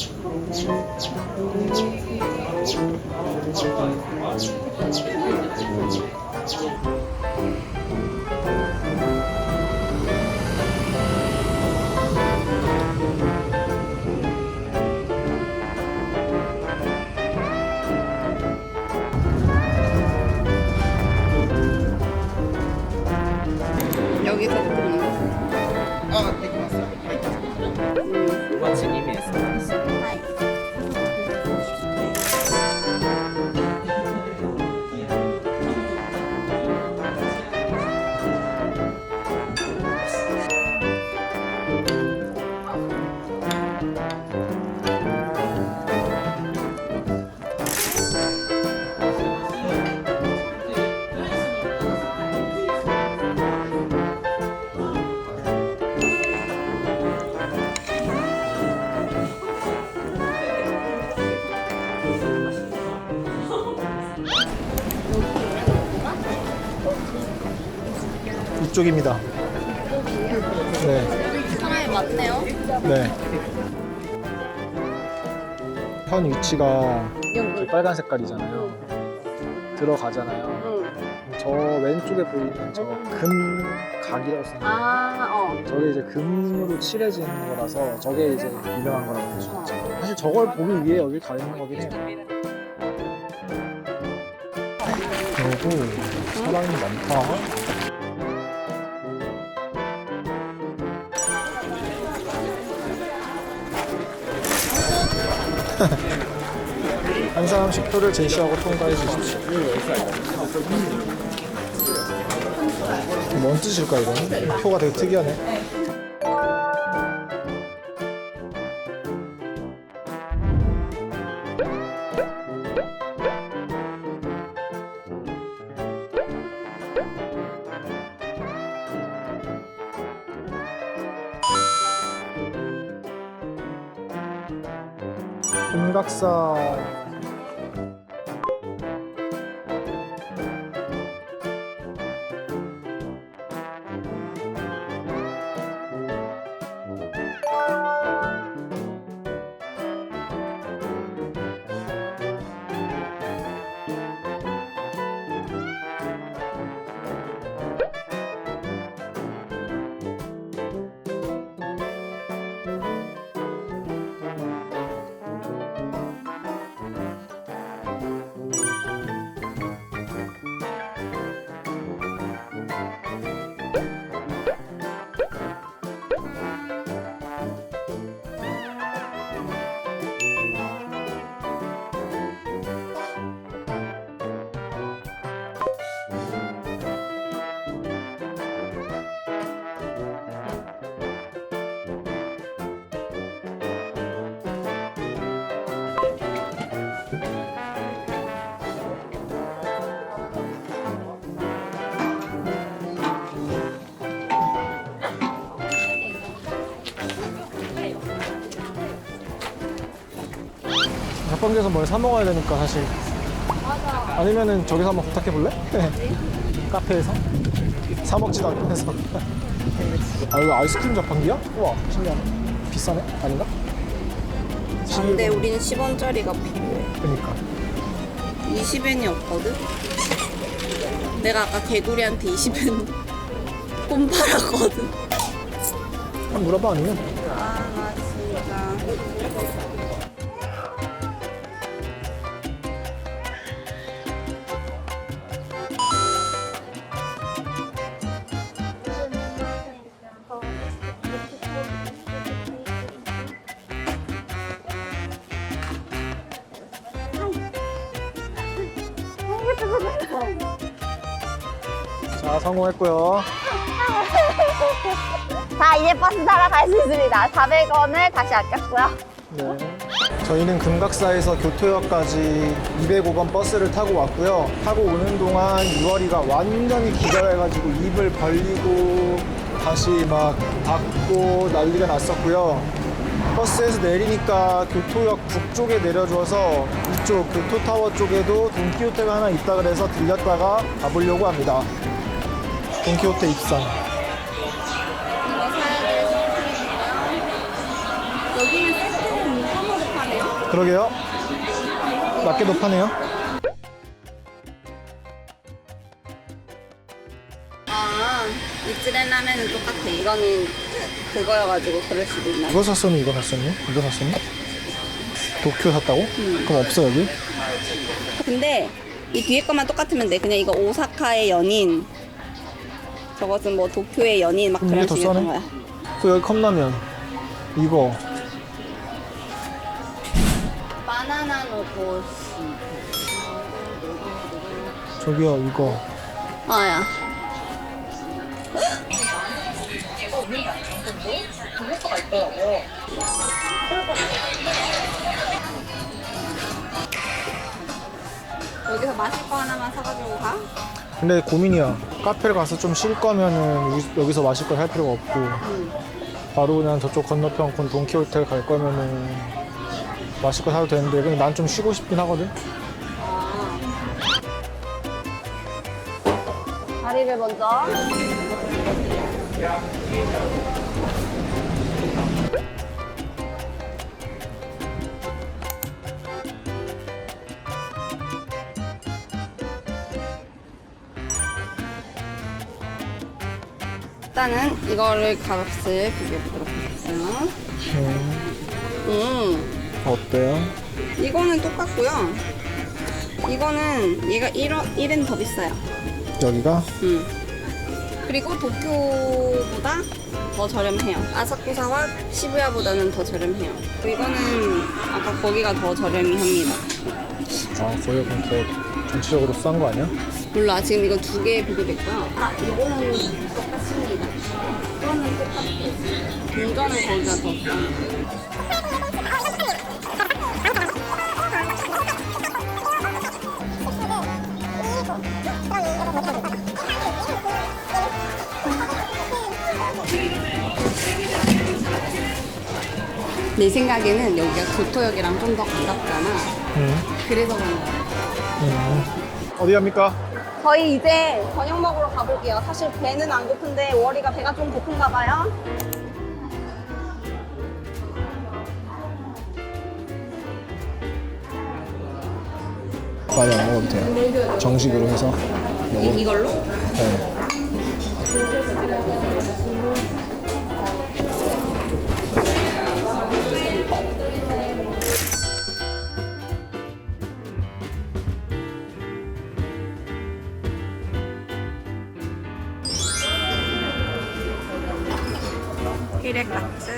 여기 쪽입니다. 네, 사람이 많네요. 네. 현 위치가 연구. 빨간 색깔이잖아요. 들어가잖아요. 응. 저 왼쪽에 보이는 저 금각이라고 쓰는 거. 아, 어. 저게 이제 금으로 칠해진 거라서 저게 이제 유명한 거라고 볼 수 있죠. 사실 저걸 보기 위해 여기 가 있는 거긴 해요. 그리고 사람이 많다. 한 사람씩 표를 제시하고 통과해 주십시오. 뭔 뜻일까 이거는? 표가 되게 특이하네. 금 자판기에서 뭘 사 먹어야 되니까 사실. 아니면은 저기서 한번 부탁해 볼래? 카페에서 사 먹지도 않으면서. 아 이거 아이스크림 자판기야? 우와 신기하네. 비싸네? 아닌가? 근데 우리는 10원짜리가 필요해. 그러니까. 20엔이 없거든? 내가 아까 개구리한테 20엔 꼼 팔았거든. 한번 물어봐 아니면. 아, 자 성공했고요. 자, 이제 버스 타러 갈 수 있습니다. 400원을 다시 아꼈고요. 네. 저희는 금각사에서 교토역까지 205번 버스를 타고 왔고요. 타고 오는 동안 유월이가 완전히 기절해가지고 입을 벌리고 다시 막 닫고 난리가 났었고요. 버스에서 내리니까 교토역 북쪽에 내려줘서 이쪽 교토타워 쪽에도 돈키호테가 하나 있다 그래서 들렸다가 가보려고 합니다. 돈키호테 입산. 이거 사야 될 상품이고요. 여기는 세트는 3으로 그러게요. 낮게도 파네요. 아, 이츠렌 라면은 똑같아. 이거는 그거여가지고 그럴 수도 있나? 이거 샀었니? 이거 샀었니? 이거 샀었니? 도쿄 샀다고? 그럼 없어 여기? 근데 이 뒤에 것만 똑같으면 돼. 그냥 이거 오사카의 연인. 저것은 뭐 도쿄의 연인 막 그런 이게 더 싸네? 거야. 그 여기 컵라면 이거 바나나 노고시. 저기요 이거 아야. 여기서 마실 거 하나만 사가지고 가? 근데 고민이야. 카페를 가서 좀 쉴 거면은 여기- 여기서 마실 걸 할 필요가 없고. 바로 그냥 저쪽 건너편 건 돈키호텔 갈 거면은 마실 거 사도 되는데 근데 난 좀 쉬고 싶긴 하거든. 다리를 먼저. 일단은 이거를 값을 비벼보도록 하겠어요. 음, 음, 어때요? 이거는 똑같고요. 이거는 얘가 1원, 1엔 더 비싸요. 여기가? 음. 그리고 도쿄보다 더 저렴해요. 아사쿠사와 시부야보다는 더 저렴해요. 이거는 아까 거기가 더 저렴이 합니다. 아 거기가 그럼 더 전체적으로 싼 거 아니야? 몰라, 지금 이거 두 개 비교됐고요. 아, 이거는 똑같습니다. 이거는 똑같고. 동전은 거기가 더. 내 생각에는 여기가 교토역이랑 좀 더 가깝잖아. 응 그래서 그런 거야. 음. 어디 갑니까? 저희 이제 저녁 먹으러 가볼게요. 사실 배는 안 고픈데 월이가 배가 좀 고픈가 봐요. 많이 안 먹어도 돼요 정식으로 해서 먹어 이, 이걸로? 네. 히레카츠.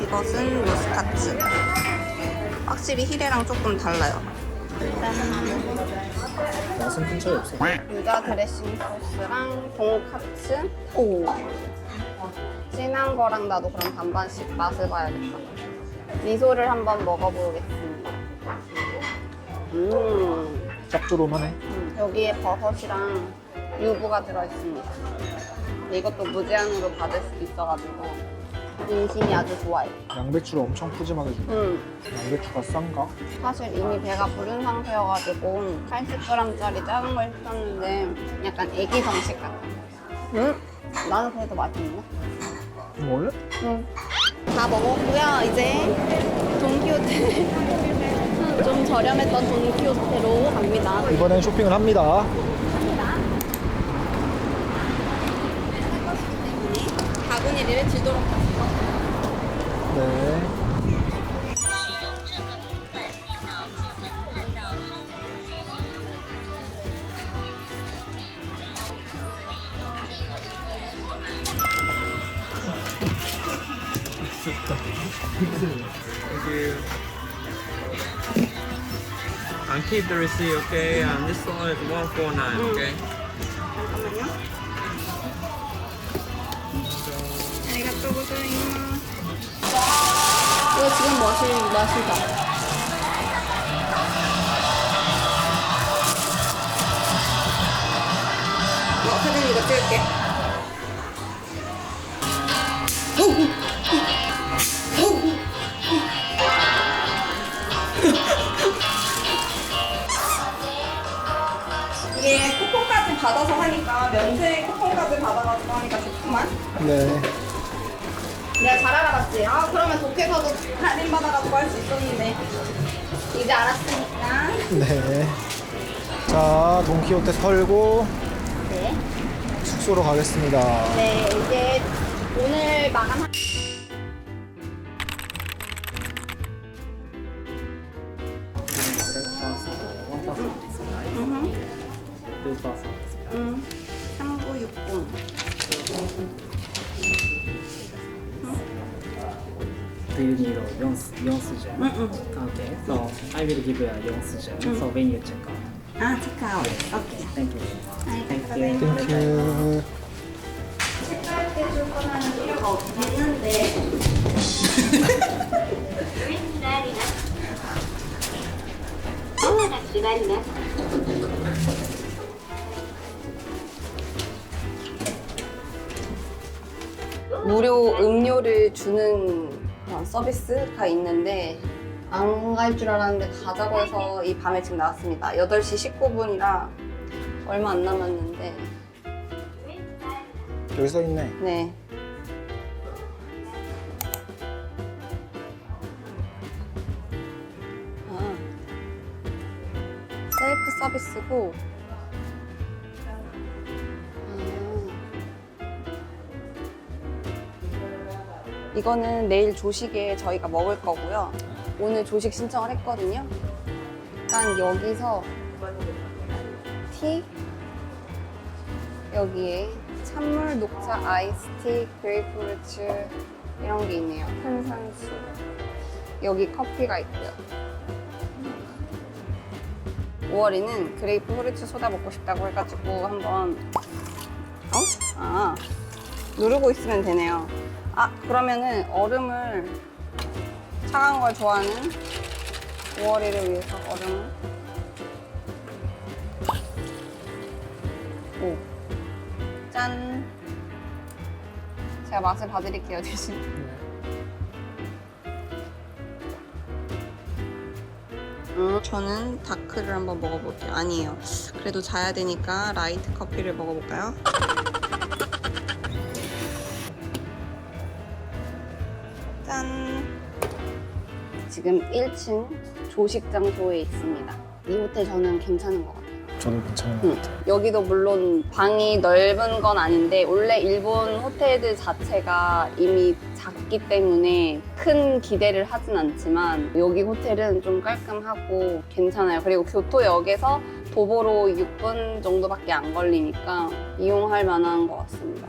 이것은 로스카츠. 확실히 히레랑 조금 달라요. 맛은 큰 차이 없어 유자 드레싱 소스랑 돈카츠. 오. 진한 거랑 나도 그럼 반반씩 맛을 봐야겠다. 미소를 한번 먹어보겠습니다. 음. 짭조름하네 여기에 버섯이랑 유부가 들어있습니다. 근데 이것도 무제한으로 받을 수도 있어가지고 인심이 아주 좋아요. 양배추를 엄청 푸짐하게 주네 음, 양배추가 싼가? 사실 이미 배가 부른 상태여가지고 80g짜리 작은 걸 시켰는데 약간 애기 정식 같아. 음, 나는 그래도 맛있는데? 먹을래? 응. 다 먹었고요. 이제 돈키호테 좀 저렴했던 돈키호테로 갑니다. 이번엔 쇼핑을 합니다 바구니를 들도록 하세요. 네 Thank you. And keep the receipt, okay? And this one is 149, okay? 잠깐만요. 아리가또 고자이마스. 이거 지금 마실 마시다. 어, 사진 이거 찍을게. 네. 내가 잘 알아봤지. 아 그러면 도쿄에서도 할인 받아가지고 할 수 있었는데 이제 알았으니까. 네. 자, 돈키호테 털고 네. 숙소로 가겠습니다. 네 이제 오늘 마감. You need a yon, yon sujan? Okay, so I will give you a yon sujan. So when you check out. 아 체크아웃. 오케이. Thank you. Thank Thank you. 땡큐. 체크할 때줄 거는 필요가 없는데. 무료 음료를 주는 서비스가 있는데 안 갈 줄 알았는데 가자고 해서 이 밤에 지금 나왔습니다. 8시 19분이라 얼마 안 남았는데 여기 써 있네. 네. 아. 셀프 서비스고. 이거는 내일 조식에 저희가 먹을 거고요. 오늘 조식 신청을 했거든요. 일단 여기서 티 여기에 찬물, 녹차, 아이스티, 그레이프루츠 이런 게 있네요. 탄산수. 여기 커피가 있고요. 5월이는 그레이프 후르츠 소다 먹고 싶다고 해가지고 한번 어? 아 누르고 있으면 되네요. 아 그러면은 얼음을 차가운 걸 좋아하는 5월이를 위해서 얼음을 오 짠. 제가 맛을 봐드릴게요, 대신. 음, 저는 다크를 한번 먹어볼게요. 아니에요. 그래도 자야 되니까 라이트 커피를 먹어볼까요? 지금 1층 조식 장소에 있습니다. 이 호텔 저는 괜찮은 것 같아요. 저도 괜찮은 것 응. 같아요. 여기도 물론 방이 넓은 건 아닌데 원래 일본 호텔들 자체가 이미 작기 때문에 큰 기대를 하진 않지만 여기 호텔은 좀 깔끔하고 괜찮아요. 그리고 교토역에서 도보로 6분 정도밖에 안 걸리니까 이용할 만한 것 같습니다.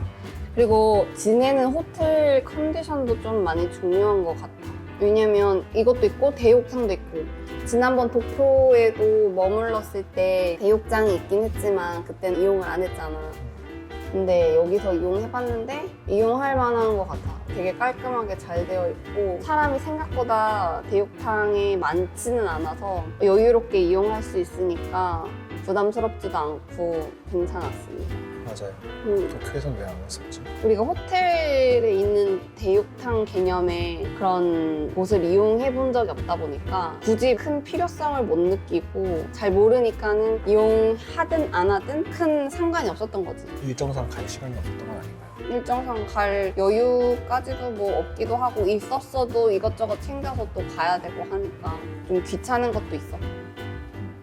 그리고 지내는 호텔 컨디션도 좀 많이 중요한 것 같아. 왜냐면 이것도 있고 대욕탕도 있고 지난번 도쿄에도 머물렀을 때 대욕장이 있긴 했지만 그때는 이용을 안 했잖아. 근데 여기서 이용해봤는데 이용할 만한 것 같아. 되게 깔끔하게 잘 되어 있고 사람이 생각보다 대욕탕에 많지는 않아서 여유롭게 이용할 수 있으니까 부담스럽지도 않고 괜찮았습니다. 맞아요. 음. 도쿄에서는 왜안 왔었지? 우리가 호텔에 있는 대욕탕 개념의 그런 곳을 이용해 본 적이 없다 보니까 굳이 큰 필요성을 못 느끼고 잘 모르니까는 이용하든 안 하든 큰 상관이 없었던 거지. 일정상 갈 시간이 없었던 건 아닌가요? 일정상 갈 여유까지도 뭐 없기도 하고 있었어도 이것저것 챙겨서 또 가야 되고 하니까 좀 귀찮은 것도 있었고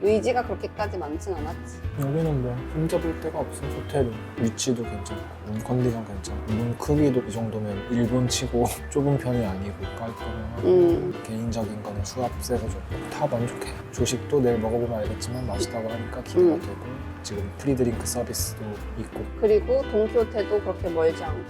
의지가 그렇게까지 많진 않았지. 여기는 뭐 흠잡을 데가 없어. 호텔 위치도 괜찮고 문 컨디션 괜찮고 문 크기도 이 정도면 일본 치고 좁은 편이 아니고 깔끔하고 음. 개인적인 거는 수압세도 좋고 다 만족해. 조식도 내일 먹어보면 알겠지만 맛있다고 하니까 기대가 음. 되고 지금 프리드링크 서비스도 있고 그리고 동키호테도 그렇게 멀지 않고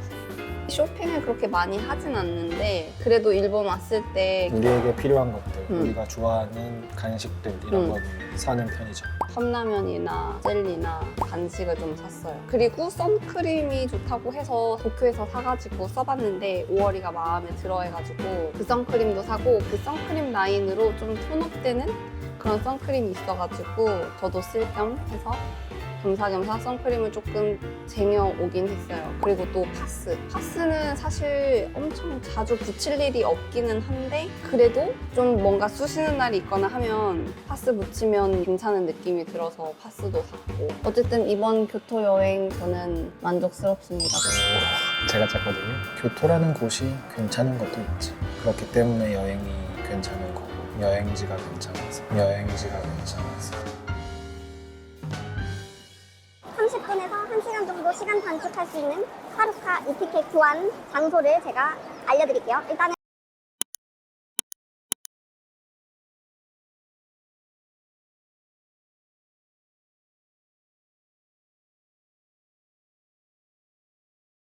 쇼핑을 그렇게 많이 하진 않는데 그래도 일본 왔을 때 우리에게 필요한 것들 음. 우리가 좋아하는 간식들 이런 음. 건 사는 편이죠. 컵라면이나 젤리나 간식을 좀 샀어요. 그리고 선크림이 좋다고 해서 도쿄에서 사가지고 써봤는데 5월이가 마음에 들어해가지고 그 선크림도 사고 그 선크림 라인으로 좀 톤업되는 그런 선크림이 있어가지고 저도 쓸 겸 해서 겸사겸 사 선크림을 조금 쟁여오긴 했어요. 그리고 또 파스. 파스는 사실 엄청 자주 붙일 일이 없기는 한데 그래도 좀 뭔가 쑤시는 날이 있거나 하면 파스 붙이면 괜찮은 느낌이 들어서 파스도 샀고 어쨌든 이번 교토 여행 저는 만족스럽습니다. 제가 짰거든요. 교토라는 곳이 괜찮은 것도 있지. 그렇기 때문에 여행이 괜찮은 거고 여행지가 괜찮아서 여행지가 괜찮아서 30분에서 단축할 수 있는 하루카 이티켓 교환 장소를 제가 알려드릴게요. 일단은